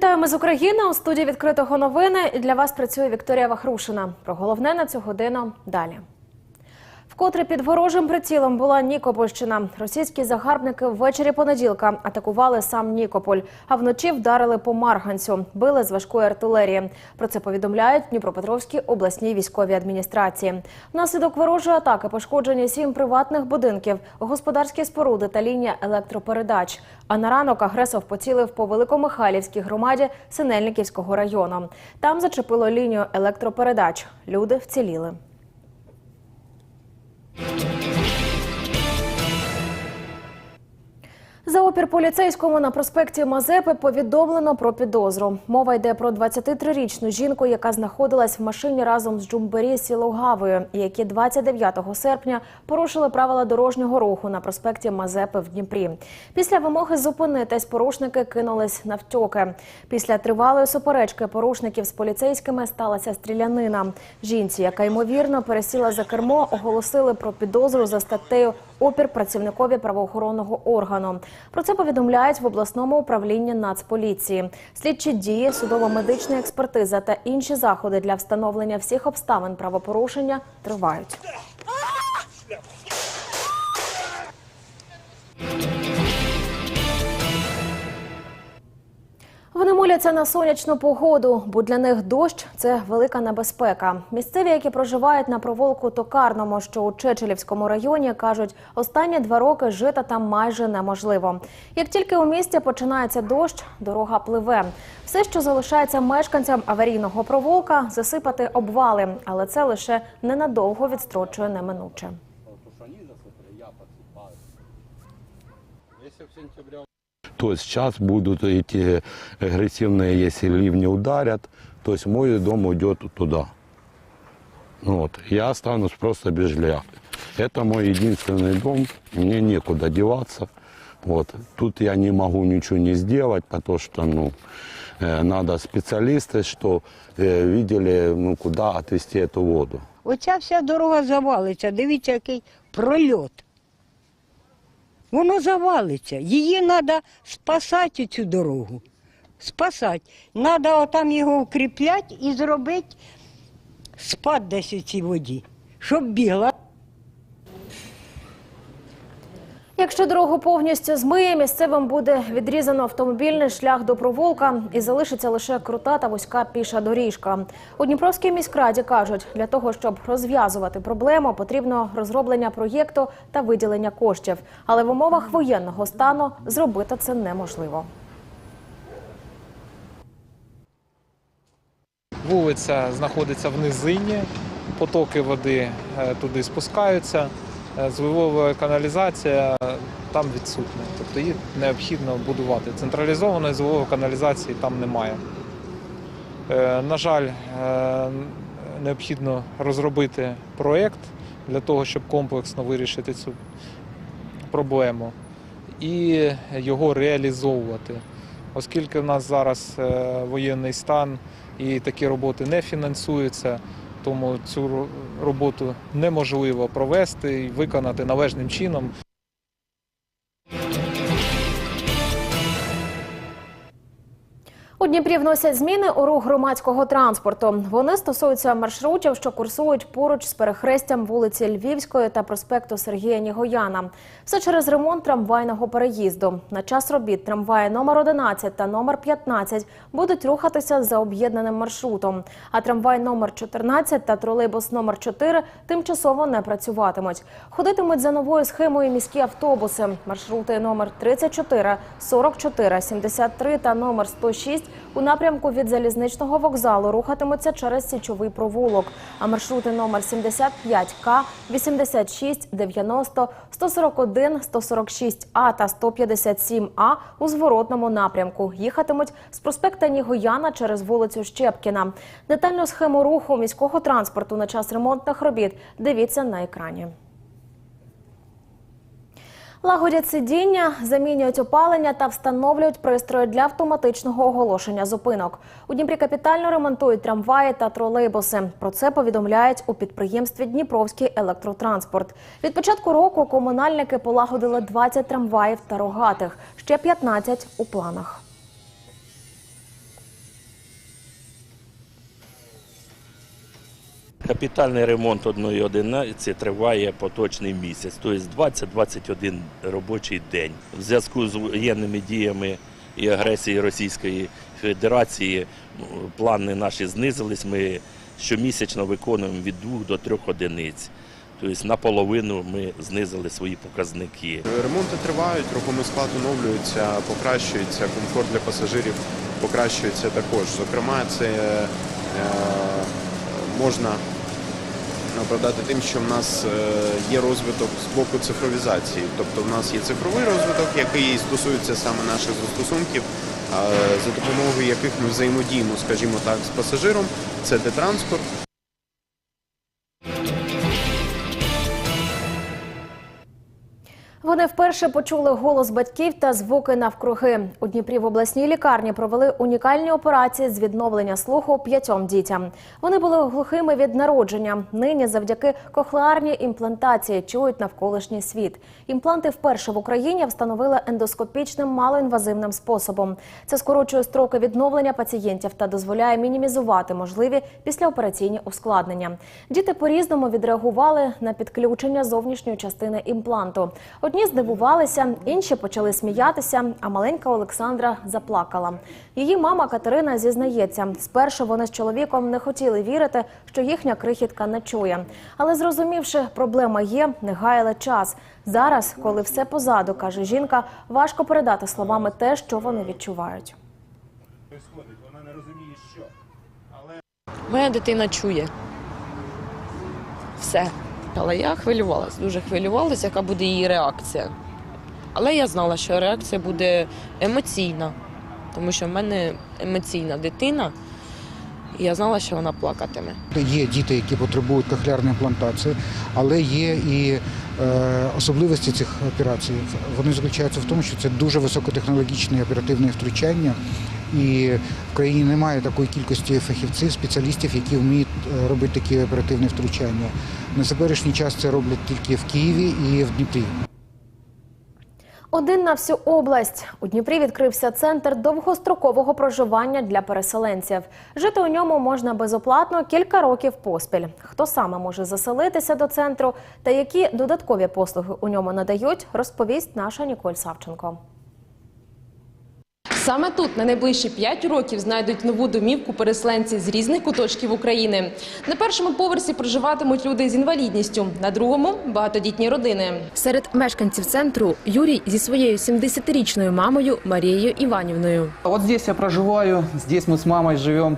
Вітаємо з України у студії відкритого новини. І для вас працює Вікторія Вахрушина. Про головне на цю годину далі. Вкотре під ворожим прицілом була Нікопольщина. Російські загарбники ввечері понеділка атакували сам Нікополь, а вночі вдарили по Марганцю, били з важкої артилерії. Про це повідомляють Дніпропетровській обласній військовій адміністрації. Внаслідок ворожої атаки пошкоджені сім приватних будинків, господарські споруди та лінія електропередач. А на ранок агресор поцілив по Великомихайлівській громаді Синельниківського району. Там зачепило лінію електропередач. Люди вціліли. Thank you. За опір поліцейському на проспекті Мазепи повідомлено про підозру. Мова йде про 23-річну жінку, яка знаходилась в машині разом з Джумбері Сілогавою, які 29 серпня порушили правила дорожнього руху на проспекті Мазепи в Дніпрі. Після вимоги зупинитись порушники кинулись навтьоки. Після тривалої суперечки порушників з поліцейськими сталася стрілянина. Жінці, яка ймовірно пересіла за кермо, оголосили про підозру за статтею опір працівникові правоохоронного органу. Про це повідомляють в обласному управлінні Нацполіції. Слідчі дії, судово-медична експертиза та інші заходи для встановлення всіх обставин правопорушення тривають. Вони моляться на сонячну погоду, бо для них дощ це велика небезпека. Місцеві, які проживають на провулку Токарному, що у Чечелівському районі, кажуть, останні два роки жити там майже неможливо. Як тільки у місті починається дощ, дорога пливе. Все, що залишається мешканцям аварійного провулка, засипати обвали, але це лише ненадовго відстрочує неминуче То есть сейчас будут эти агрессивные, если ливни ударят, то есть мой дом уйдет туда. Вот. Я останусь просто без жилья. Это мой единственный дом, мне некуда деваться. Вот. Тут я не могу ничего не сделать, потому что ну, э, надо специалисты, что э, видели, ну, куда отвезти эту воду. Оця вся дорога завалиться. Дивіться, який прольот. Воно завалиться. Її треба спасати цю дорогу. Спасати. Треба отам його укріпляти і зробити спад десь у цій воді, щоб бігла. Якщо дорогу повністю змиє, місцевим буде відрізано автомобільний шлях до провулка і залишиться лише крута та вузька піша доріжка. У Дніпровській міськраді кажуть, для того, щоб розв'язувати проблему, потрібно розроблення проєкту та виділення коштів. Але в умовах воєнного стану зробити це неможливо. Вулиця знаходиться в низині, потоки води е, туди спускаються, зливова каналізація е, там відсутня. Тобто її необхідно будувати. Централізованої зливової каналізації там немає. Е, На жаль, е, необхідно розробити проєкт для того, щоб комплексно вирішити цю проблему і його реалізовувати. Оскільки в нас зараз е, воєнний стан і такі роботи не фінансуються, тому цю ро- роботу неможливо провести і виконати належним чином. У Дніпрі вносять зміни у рух громадського транспорту. Вони стосуються маршрутів, що курсують поруч з перехрестям вулиці Львівської та проспекту Сергія Нігояна. Все через ремонт трамвайного переїзду. На час робіт трамваї номер 11 та номер 15 будуть рухатися за об'єднаним маршрутом. А трамвай номер 14 та тролейбус номер 4 тимчасово не працюватимуть. Ходитимуть за новою схемою міські автобуси. Маршрути номер 34, 44, 73 та номер 106 у напрямку від залізничного вокзалу рухатимуться через січовий провулок. А маршрути номер 75К, 86, 90, 141, 146А та 157А у зворотному напрямку їхатимуть з проспекта Нігояна через вулицю Щепкіна. Детальну схему руху міського транспорту на час ремонтних робіт дивіться на екрані. Лагодять сидіння, замінюють опалення та встановлюють пристрої для автоматичного оголошення зупинок. У Дніпрі капітально ремонтують трамваї та тролейбуси. Про це повідомляють у підприємстві Дніпровський електротранспорт. Від початку року комунальники полагодили 20 трамваїв та рогатих, ще 15 у планах. Капітальний ремонт одної одиниці триває поточний місяць, тобто 20-21 робочий день. В зв'язку з воєнними діями і агресією Російської Федерації ну, плани наші знизились. Ми щомісячно виконуємо від 2 до 3 одиниць. Тобто наполовину ми знизили свої показники. Ремонти тривають, рухомий склад оновлюється, покращується, комфорт для пасажирів покращується також. Зокрема, це е, можна оправдати тим, що в нас е, є розвиток з боку цифровізації. Тобто в нас є цифровий розвиток, який стосується саме наших застосунків, за допомогою яких ми взаємодіємо, скажімо так, з пасажиром. Це де транспорт. Вони вперше почули голос батьків та звуки навкруги. У Дніпрі в обласній лікарні провели унікальні операції з відновлення слуху п'ятьом дітям. Вони були глухими від народження. Нині завдяки кохлеарній імплантації чують навколишній світ. Імпланти вперше в Україні встановили ендоскопічним малоінвазивним способом. Це скорочує строки відновлення пацієнтів та дозволяє мінімізувати можливі післяопераційні ускладнення. Діти по-різному відреагували на підключення зовнішньої частини імпланту. Одні здивувалися, інші почали сміятися, а маленька Олександра заплакала. Її мама Катерина зізнається, спершу вони з чоловіком не хотіли вірити, що їхня крихітка не чує. Але зрозумівши, проблема є, не гаяли час. Зараз, коли все позаду, каже жінка, важко передати словами те, що вони відчувають. Моя дитина чує все. Але я хвилювалася, дуже хвилювалася, яка буде її реакція. Але я знала, що реакція буде емоційна, тому що в мене емоційна дитина, і я знала, що вона плакатиме. Є діти, які потребують кохлеарної імплантації, але є і е, особливості цих операцій. Вони заключаються в тому, що це дуже високотехнологічне оперативне втручання, і в країні немає такої кількості фахівців, спеціалістів, які вміють е, робити такі оперативні втручання. На теперішній час це роблять тільки в Києві і в Дніпрі. Один на всю область у Дніпрі відкрився центр довгострокового проживання для переселенців. Жити у ньому можна безоплатно кілька років поспіль. Хто саме може заселитися до центру та які додаткові послуги у ньому надають, розповість наша Ніколь Савченко. Саме тут на найближчі 5 років знайдуть нову домівку переселенці з різних куточків України. На першому поверсі проживатимуть люди з інвалідністю, на другому багатодітні родини. Серед мешканців центру Юрій зі своєю 70-річною мамою Марією Іванівною. От тут я проживаю, тут ми з мамою живем.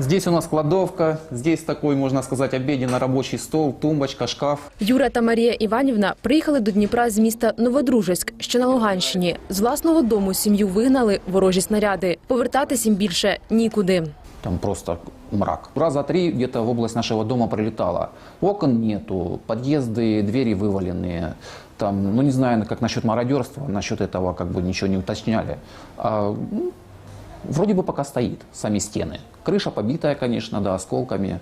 Здесь у нас кладовка, здесь такой, можно сказать, обеденный рабочий стол, тумбочка, шкаф. Юра та Марія Іванівна приїхали до Дніпра з міста Новодружеськ, що на Луганщині. З власного дому сім'ю вигнали ворожі снаряди. Повертатись їм більше нікуди. Там просто мрак. Раза три где-то в область нашего дома прилетало. Окон нету, подъезды, двери вываленные. Там, ну не знаю, как насчет мародерства, насчет этого как бы ничего не уточняли. А, ну, вроде бы пока стоит, сами стены. Крыша побитая, конечно, да, осколками.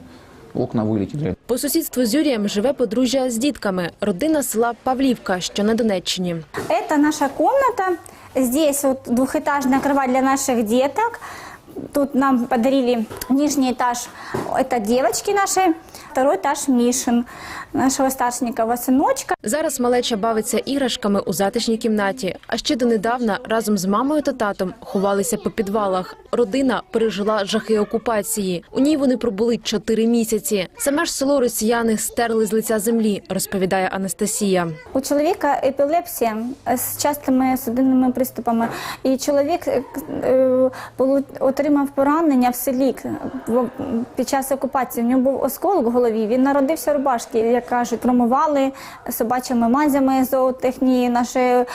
Окна вылетели. По сусідству з Юрієм живе подружжя з дітками. Родина села Павлівка, що на Донеччині. Это наша комната. Здесь вот двухэтажная кровать для наших деток. Тут нам подарили нижний этаж. Это девочки наши. Второй этаж Мишин, нашего старшенького сыночка. Зараз малеча бавиться іграшками у затишній кімнаті. А ще донедавна разом з мамою та татом ховалися по підвалах. Родина пережила жахи окупації. У ній вони пробули чотири місяці. Саме ж село росіяни стерли з лиця землі, розповідає Анастасія. У чоловіка епілепсія з частими судинними приступами. І чоловік е, е, полу- отримав поранення в селі в- під час окупації. У нього був осколок в голові. Він народився в рубашці, як кажуть, промивали собачими мазями зоотехнії. Нашої е,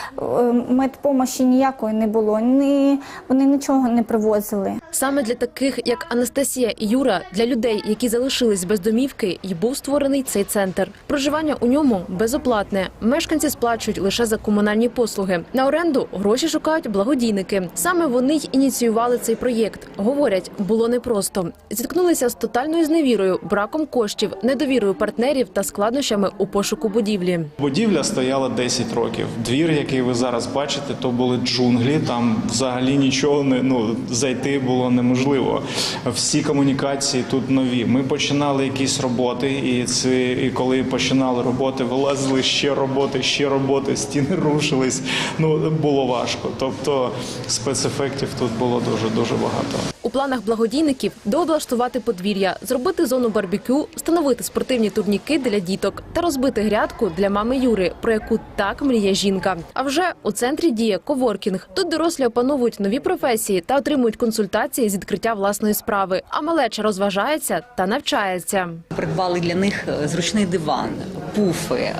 медпомощі ніякої не було. Ні, вони нічого не привозили. Саме для таких, як Анастасія і Юра, для людей, які залишились без домівки, і був створений цей центр. Проживання у ньому безоплатне. Мешканці сплачують лише за комунальні послуги. На оренду гроші шукають благодійники. Саме вони й ініціювали цей проєкт. Говорять, було непросто. Зіткнулися з тотальною зневірою, браком коштів, недовірою партнерів та складнощами у пошуку будівлі. Будівля стояла 10 років. Двір, який ви зараз бачите, то були джунглі. Там взагалі нічого не ну зайти було неможливо. Всі комунікації тут нові. Ми починали якісь роботи, і це і коли починали роботи, вилазили ще роботи, ще роботи, стіни рушились. Ну було важко. Тобто спецефектів тут було дуже дуже багато. У планах благодійників дооблаштувати подвір'я, зробити зону барбекю, встановити спортивні турніки для діток та розбити грядку для мами Юри, про яку так мріє жінка. А вже у центрі діє коворкінг. Тут дорослі опановують нові професії та отримують консультації з відкриття власної справи. А малеча розважається та навчається. Придбали для них е, зручний диван, пуфи, е,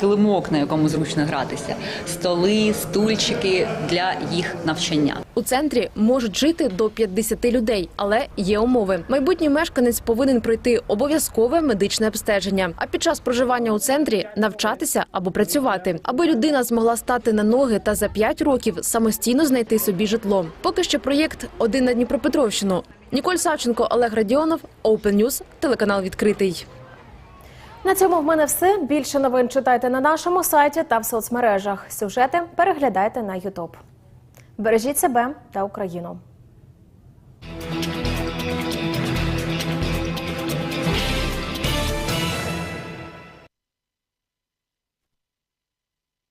килимок, на якому зручно гратися, столи, стульчики для їх навчання. У центрі можуть жити до 50 людей, але є умови. Майбутній мешканець повинен пройти обов'язкове медичне обстеження. А під час проживання у центрі навчатися або працювати, аби людина змогла стати на ноги та за 5 років самостійно знайти собі житло. Поки що проєкт один на Дніпропетровщину. Ніколь Савченко, Олег Радіонов, Open News, телеканал відкритий. На цьому в мене все. Більше новин читайте на нашому сайті та в соцмережах. Сюжети переглядайте на Ютуб. Бережіть себе та Україну.